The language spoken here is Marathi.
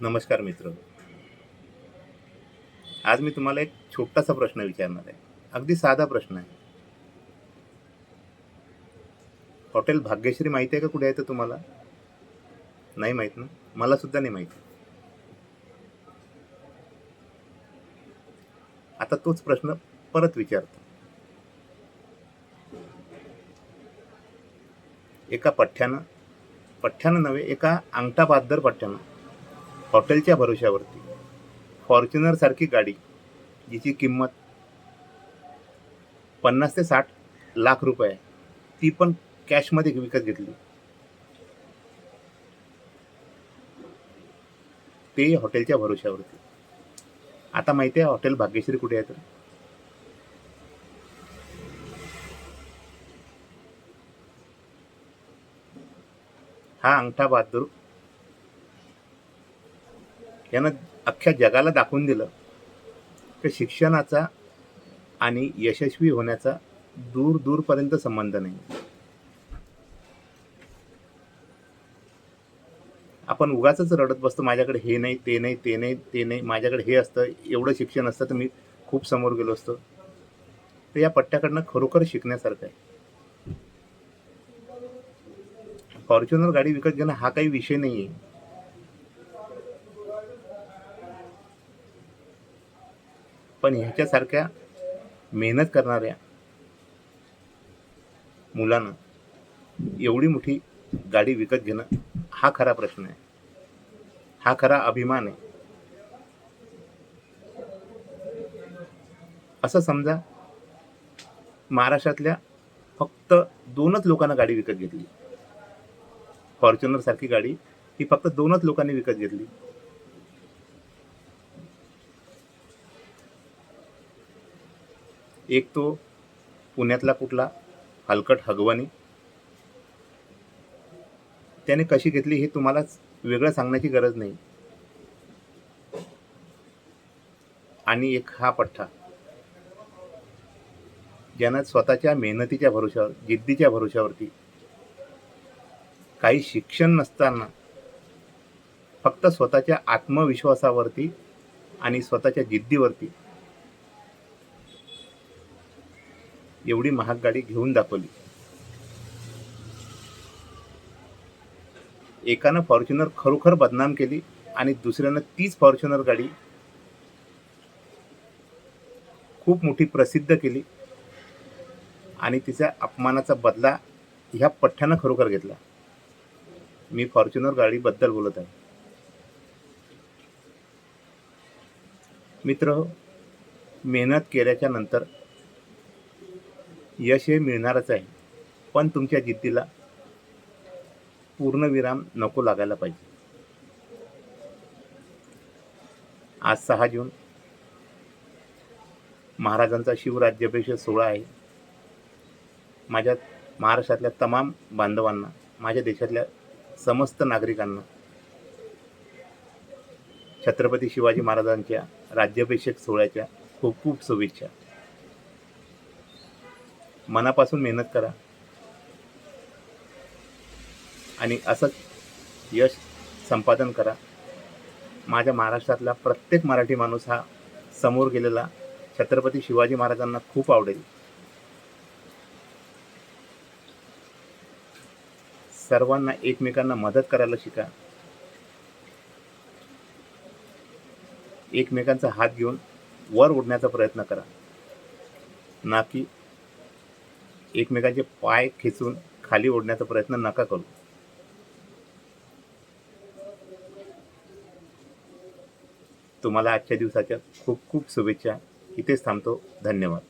नमस्कार मित्र. आज मी तुम्हाला एक छोटासा प्रश्न विचारणार आहे. अगदी साधा प्रश्न आहे. हॉटेल भाग्यश्री माहिती आहे का कुठे आहे तर तुम्हाला? नाही माहीत ना? मला सुद्धा नाही माहिती. आता तोच प्रश्न परत विचारतो. एका पठ्ठ्यानं पठ्ठ्यानं नव्हे एका अंगठा बहादर पठ्ठ्यानं. हॉटेलच्या भरोश्यावरती. फॉर्च्युनर सारखी गाडी जिची किंमत पन्नास ते साठ लाख रुपये आहे. ती पण कॅशमध्ये विकत घेतली. ते हॉटेलच्या भरोश्यावरती. आता माहिती आहे हॉटेल भाग्यश्री कुठे आहे तर? हा अंगठा बहादूर यानं अख्ख्या जगाला दाखवून दिलं की शिक्षणाचा आणि यशस्वी होण्याचा दूर दूरपर्यंत संबंध नाही. आपण उगाच रडत बसतो माझ्याकडे हे नाही ते नाही ते नाही ते नाही माझ्याकडे हे असतं एवढं शिक्षण असतं तर मी खूप समोर गेलो असतो. तर या पट्ट्याकडनं खरोखर शिकण्यासारखं आहे. फॉर्च्युनर गाडी विकत घेणं हा काही विषय नाही आहे पण ह्याच्यासारख्या मेहनत करणाऱ्या मुलांना एवढी मोठी गाडी विकत घेणं हा खरा प्रश्न आहे. हा खरा अभिमान आहे. असं समजा महाराष्ट्रातल्या फक्त दोनच लोकांना गाडी विकत घेतली. फॉर्च्युनर सारखी गाडी ही फक्त दोनच लोकांनी विकत घेतली. एक तो पुण्यातला कुठला हलकट हगवानी. त्याने कशी घेतली हे तुम्हाला वेगळं सांगण्याची गरज नाही. आणि एक हा पठ्ठा. ज्यानं स्वतःच्या मेहनतीच्या भरोशावर जिद्दीच्या भरोशावरती काही शिक्षण नसताना फक्त स्वतःच्या आत्मविश्वासावरती आणि स्वतःच्या जिद्दीवरती एवढी महाग गाडी घेऊन दाखवली. एकानं फॉर्च्युनर खरोखर बदनाम केली आणि दुसऱ्यानं तीच फॉर्च्युनर गाडी खूप मोठी प्रसिद्ध केली आणि तिचा अपमानाचा बदला ह्या पठ्ठ्यानं खरोखर घेतला. मी फॉर्च्युनर गाडीबद्दल बोलत आहे. मित्र मेहनत केल्याच्यानंतर यश हे मिळणारच आहे. पण तुमच्या जिद्दीला पूर्णविराम नको लागायला पाहिजे. आज सहा जून. महाराजांचा शिवराज्याभिषेक सोहळा आहे. माझ्या महाराष्ट्रातल्या तमाम बांधवांना माझ्या देशातल्या समस्त नागरिकांना छत्रपती शिवाजी महाराजांच्या राज्याभिषेक सोहळ्याच्या खूप खूप शुभेच्छा. मनापासून मेहनत करा. आणि असंच यश संपादन करा. माझ्या महाराष्ट्रातला प्रत्येक मराठी माणूस हा समोर गेलेला छत्रपती शिवाजी महाराजांना खूप आवडेल. सर्वांना एकमेकांना मदत करायला शिका. एकमेकांचा हात घेऊन वर उडण्याचा प्रयत्न करा. ना की एकमेकांचे पाय खेचून खाली ओढण्याचा प्रयत्न नका करू. तुम्हाला आजच्या दिवसाच्या खूप खूप शुभेच्छा. इथेच थांबतो. धन्यवाद.